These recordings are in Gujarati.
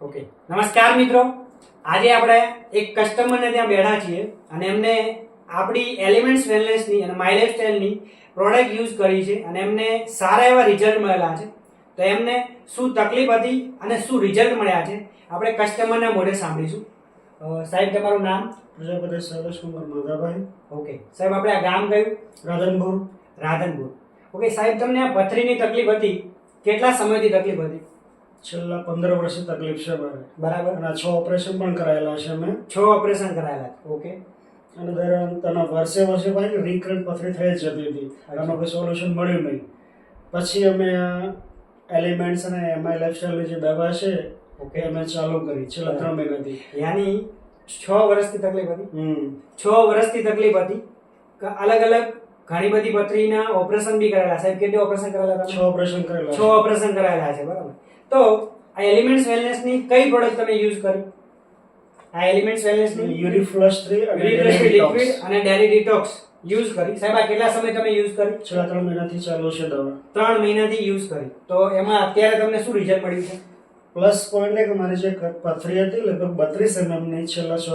ઓકે નમસ્કાર મિત્રો. આજે આપણે એક કસ્ટમરને ત્યાં બેઠા છીએ અને એમને આપણી એલિમેન્ટ્સ વેલનેસની અને માય લાઇફસ્ટાઈલની પ્રોડક્ટ યુઝ કરી છે અને એમને સારા એવા રિઝલ્ટ મળેલા છે. તો એમને શું તકલીફ હતી અને શું રિઝલ્ટ મળ્યા છે? આપણે કસ્ટમરના મોઢે સાંભળીશું. સાહેબ તમારું નામ? પ્રજાપતિ સરસ કુમાર માધાભાઈ. ઓકે સાહેબ આપણે આ ગામ કયું? રાધનપુર. રાધનપુર. ઓકે સાહેબ તમને આ પથરીની તકલીફ હતી? કેટલા સમયથી તકલીફ હતી? છેલ્લા પંદર વર્ષથી તકલીફ છે મારે. બરાબર. અને છ ઓપરેશન પણ કરાયેલા છે મેં છ ઓપરેશન કરાયેલા ઓકે. અને દરમિયાન તેના વર્ષે વર્ષે ભાઈ રીકરન્ટ પથરી થઈ જ જતી હતી. આમાં કોઈ સોલ્યુશન મળ્યું નહીં. પછી અમે એલિમેન્ટ્સ અને એમઆઈ લાઇફસ્ટાઈલની જે દવા છે ઓકે. અમે ચાલુ કરી છેલ્લા ત્રણ મહિનાથી. યાની છ વર્ષથી તકલીફ હતી? છ વર્ષથી તકલીફ હતી. ક- અલગ અલગ ઘણી બધી પથરીના ઓપરેશન બી કરેલા. સાહેબ કેટલી ઓપરેશન કરેલા છ ઓપરેશન કરેલા છ ઓપરેશન કરાયેલા છે બરાબર. તો આ એલિમેન્ટ્સ વેલનેસની કઈ પ્રોડક્ટ તમે યુઝ કરી? આ એલિમેન્ટ્સ વેલનેસની યુરિફ્લશ 3 અને લિક્વિડ અને ડેરી ડિટોક્સ યુઝ કરી. સાહેબ આ કેટલા સમય તમે યુઝ કરી? છેલ્લા 3 મહિનાથી ચાલુ છે દવા. ત્રણ મહિનાથી યુઝ કરી. તો એમાં અત્યારે તમને શું રિઝલ્ટ મળ્યું છે? પ્લસ પોઈન્ટ કે મારી જે પથરી હતી લગભગ બત્રીસ એમએમની છેલ્લા છ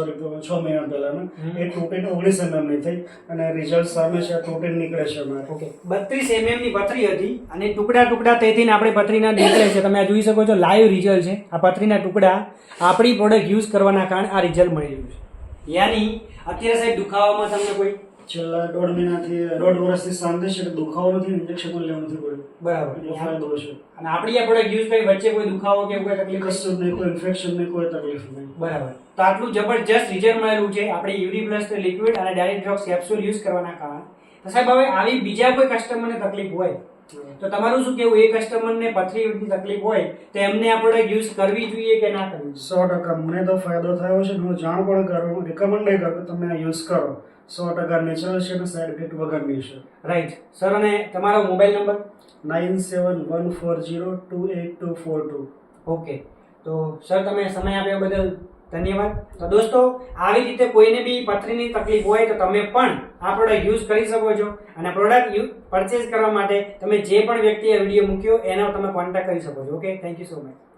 છ મહિના પહેલાના. એ તૂટીને ઓગણીસ એમએમની થઈ અને રિઝલ્ટ સામે છે તૂટીને નીકળે છે મારે. ઓકે બત્રીસ એમએમની પથરી હતી અને ટુકડા ટુકડા તેથી આપણે પથરીના નીકળે છે. તમે આ જોઈ શકો છો લાઈવ રિઝલ્ટ છે. આ પથરીના ટુકડા આપણી પ્રોડક્ટ યુઝ કરવાના કારણે આ રિઝલ્ટ મળી રહ્યું છે. યાની અત્યારે સાહેબ દુખાવામાં તમને કોઈ છેલ્લા દોઢ મહિનાથી દોઢ વર્ષથી શાંતિ છે કે દુખાવો નથી ઇન્જેક્શન પણ લેવું નથી પડ્યું. બરાબર. એટલો ફાયદો છે. અને આપણી આ પ્રોડક્ટ યુઝ કરી વચ્ચે કોઈ દુખાવો કે કોઈ તકલીફ? કશું નહીં કોઈ ઇન્ફેક્શન નહીં કોઈ તકલીફ નહીં. બરાબર. તો આટલું જબરજસ્ત રિઝલ્ટ મળેલું છે. આપણે યુરી પ્લસ લિક્વિડ અને ડાયરેક્ટ ડ્રગ્સ કેપ્સ્યુલ યુઝ કરવાના કારણે. તો સાહેબ હવે આવી બીજા કોઈ કસ્ટમરને તકલીફ હોય? તો તમારું શું કેવું? એ કસ્ટમરને પથરીની તકલીફ હોય તો એમને આ પ્રોડક્ટ યુઝ કરવી જોઈએ કે ના કરવી સો ટકા. મને તો ફાયદો થયો છે. હું જાણ પણ કરું રિકમેન્ડ કરું તમે આ યુઝ કરો. સો ટકા નેચરલ છે અને સાઈડ ઇફેક્ટ વગરની છે. રાઈટ સર અને તમારો mobile number nine seven one four zero two eight two four two okay તો સર તમે સમય આપ્યા બદલ ધન્યવાદ. તો દોસ્તો, આવી રીતે કોઈને બી પથરીની તકલીફ હોય તો તમે પણ આ પ્રોડક્ટ યુઝ કરી શકો છો અને પ્રોડક્ટ યુ પરચેઝ કરવા માટે તમે જે પણ વ્યક્તિએ વીડિયો મૂક્યો, એનો તમે કોન્ટેક્ટ કરી શકો છો. Okay thank you so much